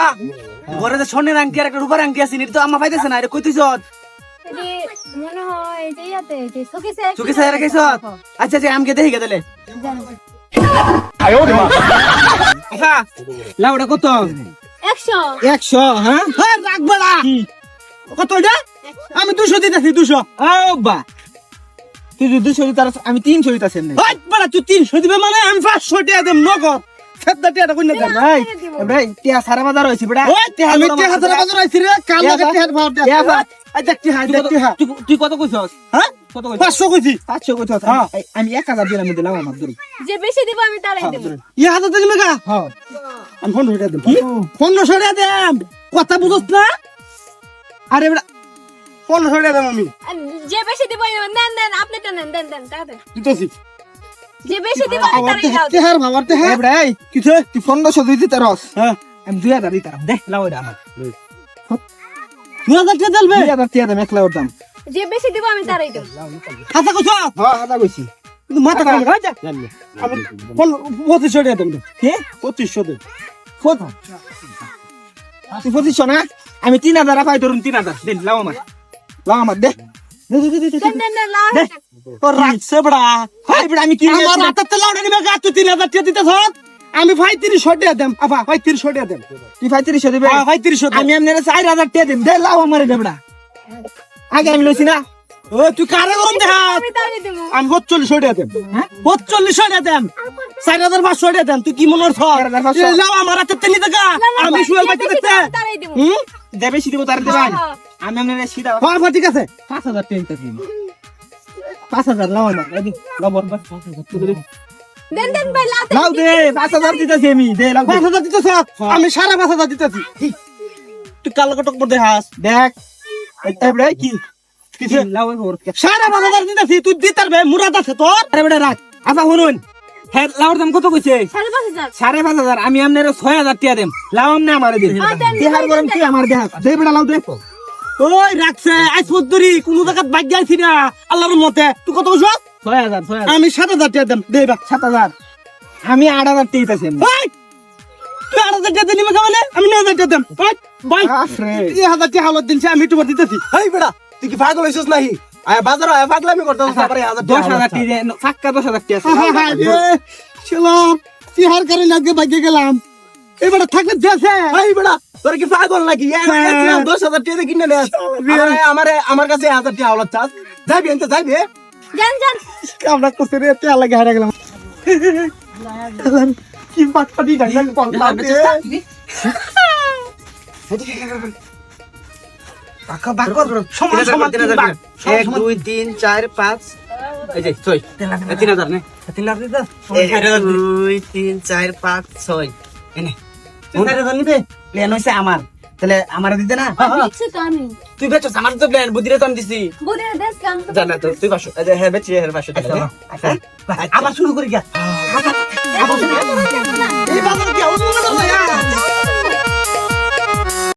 আফা ঘরে যে স্বর্ণের আংটি আর একটা রূপার আংটি আছে এটা তো আম্মা পাইতেছে না এটা কই মনে হয় যে ইয়াতে যে আচ্ছা আমকে দেখি গেলে আফা লাউডা কত? একশো। একশো হ্যাঁ? হ্যাঁ রাখবে না। কত এটা? আমি দুশো দিতেছি দুশো। ও বা তুই যদি দুশো দিতে পারস, আমি তিনশো দিতেছি হাট বাড়া তুই তিনশো দিবে মানে আমি পাঁচশো টাকা দেব নগদ। সেদ্ধা টাকা কই না ভাই। ভাই টিয়া সারা বাজার হইছে বেটা। আমি টিয়া সারা বাজার হইছি রে কাল লাগে টিয়া ভাব দে টিয়া টিয়া। তুই কত কইছস? হ্যাঁ? কত কইছস? 500 কইছি। 500 কইছস? আমি 1000 দিলাম দিলাম আমার দূর যে বেশি দিব আমি তারাই দেব। ইয়া হাজার দিবি হ্যাঁ। আমি পনেরো টাকা দেব পনেরোশো টাকা দেব কথা বুঝছ না? আরে বেটা পনেরোশো টাকা দেব আমি। যে বেশি দিব নেন নেন আপনি তো নেন দেন দেন তাড়াতাড়ি। দিতেছি। যে বেশি দিব আমি তারাই দাও তেহার বাবার তেহার এই কিছু তুই পনেরোশো দুই দিতে রস হ্যাঁ। আমি দুই হাজার দিতে দে লাও এটা আমার। দুই হাজার টাকা দিলবে? দুই হাজার টাকা দেব এক লাউর দাম। যে বেশি দিব আমি তারাই দেব হাতা কইছ? হ্যাঁ হাতা কইছি। কিন্তু মাথা কাম কর যা আমি পঁচিশশো টাকা দেব। কে? পঁচিশশো দেব তুই না? আমি হাজার পাই ধরুন তিন হাজার। দিন লাও আমার। লাও আমার দে। আমি ভাই তিরিশশো টাকা দেম আফা ভাই তিরিশশো টাকা দেম তুই ভাই তিরিশশো দিবে। ভাই তিরিশশো আমি এমনি চার হাজার টাকা দেম দে লাও আমার দে আগে আমি লইছি না ও তুই কারে গরম দেখা আমি তারাই দেব আমি বত্রিশশো টাকা দেম বত্রিশশো টাকা দেম চার হাজার পাঁচশো টাকা দেম তুই কি মনে হচ্ছ লাও আমার হাতে নিতে গা আমি শুয়ে পাইতে দেখতে হুম দেবে। তার দেবা হ্যাঁ। আমি সিধা হ্যাঁ ঠিক আছে। পাঁচ হাজার পাঁচ হাজার লাও এদিক লাও বল পাঁচ হাজার দেন। দেন ভাই লাও লাও দে পাঁচ হাজার দিতেছি আমি। দে লাও পাঁচ হাজার দিতেছ? আমি সাড়ে পাঁচ হাজার দিতেছি। তুই কালো কটক পর দেখাস? দেখ। কি কিছু লাও সাড়ে পাঁচ হাজার দিতেছি তুই দিতে পারবে মুরাদ আছে তোর। আরে বেটা রাখ। আচ্ছা শুনুন হ্যাঁ লাউর দাম কত কইছে? সাড়ে পাঁচ হাজার। আমি আপনার ছয় হাজার দেম। আমনে আমার দিন। হ্যাঁ, দেহার গরম কি আমার দেহা দে বেটা লাও দে। ওই রাখছে আজ পদ্ধরি কোন জায়গাত ভাগ্য আইছি না। আল্লাহর মতে তুই কত কইছ? ছয় হাজার আমি সাত হাজার টাকা দেম দেবা সাত হাজার। আমি আট হাজার টাকা দিতেছি তুই আট হাজার টাকা নিবে খাওয়ালে আমি নয় হাজার টাকা দেম। ভাই এই হাজার টাকা হালত দিনছে আমি তোমার দিতেছি। হেই বেটা তুই কি পাগল হইছিস নাহি আয় বাজার আয় পাগলামি করতে তারপরে হাজার দশ হাজার টাকা ফাক্কা দশ হাজার টাকা ছিলাম তিহার কারণে আজকে ভাগ্যে গেলাম। এবারে থাকলে দেশে হেই বেটা তোর কি পাগল নাকি? এই হ্যাঁ। দশ হাজার টাকা কিনে নে। আমারে আমারে আমার কাছে হাজার টাকা হলো চাস? যাবি এনতে যাবি? যান যান। আমরা করতে রে তেল লাগে হারা গেলাম। কি পাটপাটি ডাঙ্গা পল্লা বাকা বাকা সমান সমান তিন এক দুই তিন চার পাঁচ। এই যে ছয়। তিন হাজার নে। তিন হাজার দুই তিন চার পাঁচ ছয়। এনে। তিন প্ল্যান হইছে আমার। তাহলে আমার দিতে না? তুই বেচছ আমার তো প্ল্যান বুদ্ধিরে তো আমি দিছি। জানা তো তুই পাঁচশো হ্যাঁ বেচি হ্যাঁ পাঁচশো টাকা দে। আবার শুরু করি গা আবার এই বাজার কি অন্য